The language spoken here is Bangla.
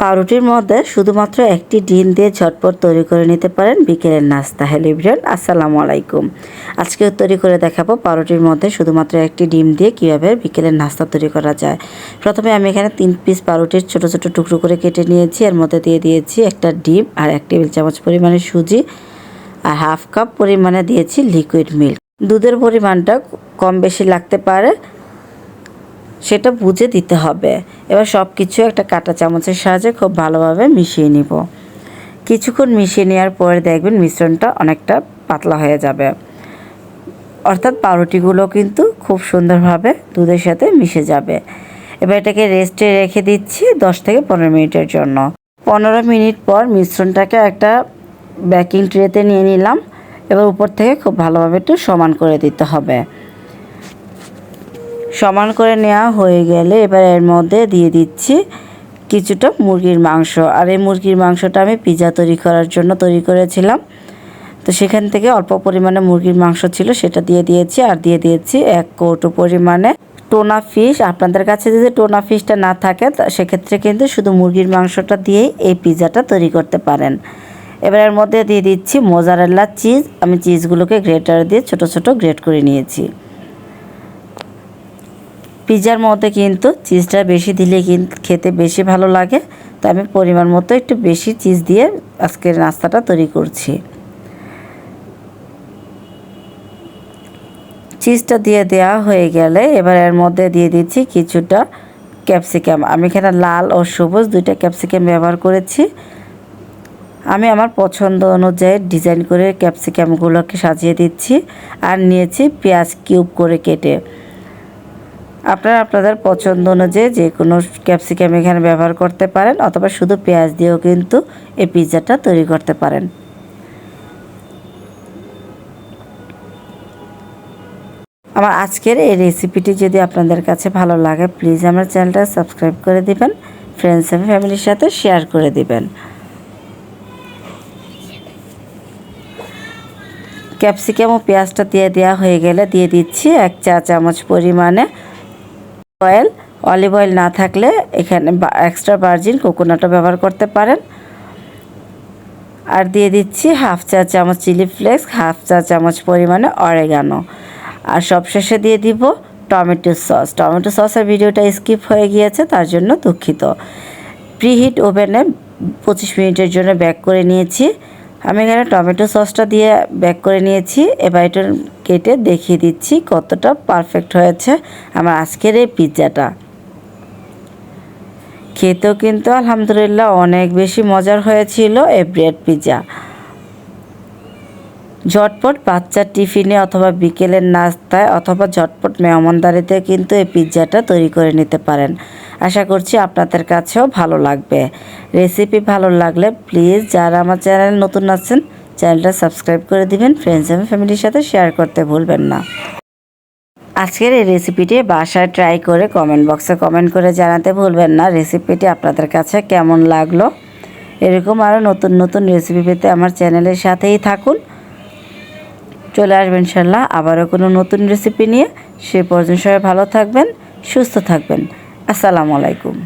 পাউরুটির মধ্যে শুধুমাত্র একটি ডিম দিয়ে ঝটপট তৈরি করে নিতে পারেন বিকেলের নাস্তা। হ্যালো ইব্রান আসসালামু আলাইকুম। আজকে তৈরি করে দেখাবো পাউরুটির মধ্যে শুধুমাত্র একটি ডিম দিয়ে কীভাবে বিকেলের নাস্তা তৈরি করা যায়। প্রথমে আমি এখানে তিন পিস পাউরুটির ছোট ছোট টুকরো করে কেটে নিয়েছি। এর মধ্যে দিয়ে দিয়েছি একটা ডিম আর এক টেবিল চামচ পরিমাণে সুজি আর হাফ কাপ পরিমাণে দিয়েছি লিকুইড মিল্ক দুধের পরিমাণটা কম বেশি লাগতে পারে। সেটা বুঝে দিতে হবে। এবার সব কিছু একটা কাঁটা চামচের সাহায্যে খুব ভালোভাবে মিশিয়ে নিব। কিছুক্ষণ মিশিয়ে নেওয়ার পরে দেখবেন মিশ্রণটা অনেকটা পাতলা হয়ে যাবে। অর্থাৎ পাউরুটিগুলো কিন্তু খুব সুন্দরভাবে দুধের সাথে মিশে যাবে। এবার এটাকে রেস্টে রেখে দিচ্ছি দশ থেকে পনেরো মিনিটের জন্য। পনেরো মিনিট পর মিশ্রণটাকে একটা বেকিং ট্রেতে নিয়ে নিলাম। এবার উপর থেকে খুব ভালোভাবে একটু সমান করে দিতে হবে। সমান করে নেওয়া হয়ে গেলে এবার এর মধ্যে দিয়ে দিচ্ছি কিছুটা মুরগির মাংস। আর এই মুরগির মাংসটা আমি পিৎজা তৈরি করার জন্য তৈরি করেছিলাম। তো সেখান থেকে অল্প পরিমাণে মুরগির মাংস ছিল, সেটা দিয়ে দিয়েছি। আর দিয়ে দিয়েছি এক কৌটো পরিমাণে টোনা ফিশ। আপনাদের কাছে যদি টোনা ফিশটা না থাকে সেক্ষেত্রে কিন্তু শুধু মুরগির মাংসটা দিয়েই এই পিৎজাটা তৈরি করতে পারেন। এবার এর মধ্যে দিয়ে দিচ্ছি মোজারেল্লা চিজ। আমি চিজগুলোকে গ্রেটার দিয়ে ছোট ছোট গ্রেট করে নিয়েছি। পিৎজার মধ্যে কিন্তু চিজটা বেশি দিলে কিন্তু খেতে বেশি ভালো লাগে। তো আমি পরিমাণ মতো একটু বেশি চিজ দিয়ে আজকের নাস্তাটা তৈরি করছি। চিজটা দিয়ে দেওয়া হয়ে গেলে এবার এর মধ্যে দিয়ে দিচ্ছি কিছুটা ক্যাপসিকাম। আমি এখানে লাল ও সবুজ দুইটা ক্যাপসিকাম ব্যবহার করেছি। আমি আমার পছন্দ অনুযায়ী ডিজাইন করে ক্যাপসিকামগুলোকে সাজিয়ে দিচ্ছি। আর নিয়েছি পেঁয়াজ কিউব করে কেটে। আপনারা আপনাদের পছন্দ অনুযায়ী যে কোনো ক্যাপসিকাম এখানে ব্যবহার করতে পারেন, অথবা শুধু পেঁয়াজ দিয়েও কিন্তু এই পিৎজাটা তৈরি করতে পারেন। আমার আজকের এই রেসিপিটি যদি আপনাদের কাছে ভালো লাগে প্লিজ আমার চ্যানেলটা সাবস্ক্রাইব করে দিবেন ফ্রেন্ডস এবং ফ্যামিলির সাথে শেয়ার করে দিবেন। ক্যাপসিকাম ও পেঁয়াজটা দিয়ে দেওয়া হয়ে গেলে দিয়ে দিচ্ছি এক চা চামচ পরিমাণে অয়েল অলিভ অয়েল না থাকলে এখানে এক্সট্রা ভার্জিন কোকোনাটও ব্যবহার করতে পারেন। আর দিয়ে দিচ্ছি হাফ চা চামচ চিলি ফ্লেক্স হাফ চা চামচ পরিমাণে অরেগানো আর সবশেষে দিয়ে দিব টমেটো সস টমেটো সসের ভিডিওটা স্কিপ হয়ে গিয়েছে, তার জন্য দুঃখিত। প্রিহিট ওভেনে পঁচিশ মিনিটের জন্য ব্যাক করে নিয়েছি। আমি এখানে টমেটো সসটা দিয়ে ব্যাক করে নিয়েছি। এবার এটা কেটে দেখিয়ে দিচ্ছি কতটা পারফেক্ট হয়েছে আমার আজকের এই পিৎজাটা খেতেও কিন্তু আলহামদুলিল্লাহ অনেক বেশি মজার হয়েছিল এই ব্রেড পিৎজা ঝটপট বাচ্চার টিফিনে অথবা বিকেলের নাস্তায় অথবা ঝটপট মেহমানদারিতে কিন্তু এই পিৎজাটা তৈরি করে নিতে পারেন। আশা করছি আপনাদের কাছেও ভালো লাগবে। রেসিপি ভালো লাগলে প্লিজ যারা আমার চ্যানেল নতুন আছেন, চ্যানেলটা সাবস্ক্রাইব করে দিবেন ফ্রেন্ডস এবং ফ্যামিলির সাথে শেয়ার করতে ভুলবেন না। আজকের এই রেসিপিটি বাসায় ট্রাই করে কমেন্ট বক্সে কমেন্ট করে জানাতে ভুলবেন না। রেসিপিটি আপনাদের কাছে কেমন লাগল? এরকম আরও নতুন নতুন রেসিপি পেতে আমার চ্যানেলের সাথেই থাকুন। চলে আসবেন ইনশাল্লাহ আবারও কোনো নতুন রেসিপি নিয়ে। সে পর্যন্ত সবাই ভালো থাকবেন, সুস্থ থাকবেন। আসসালামু আলাইকুম।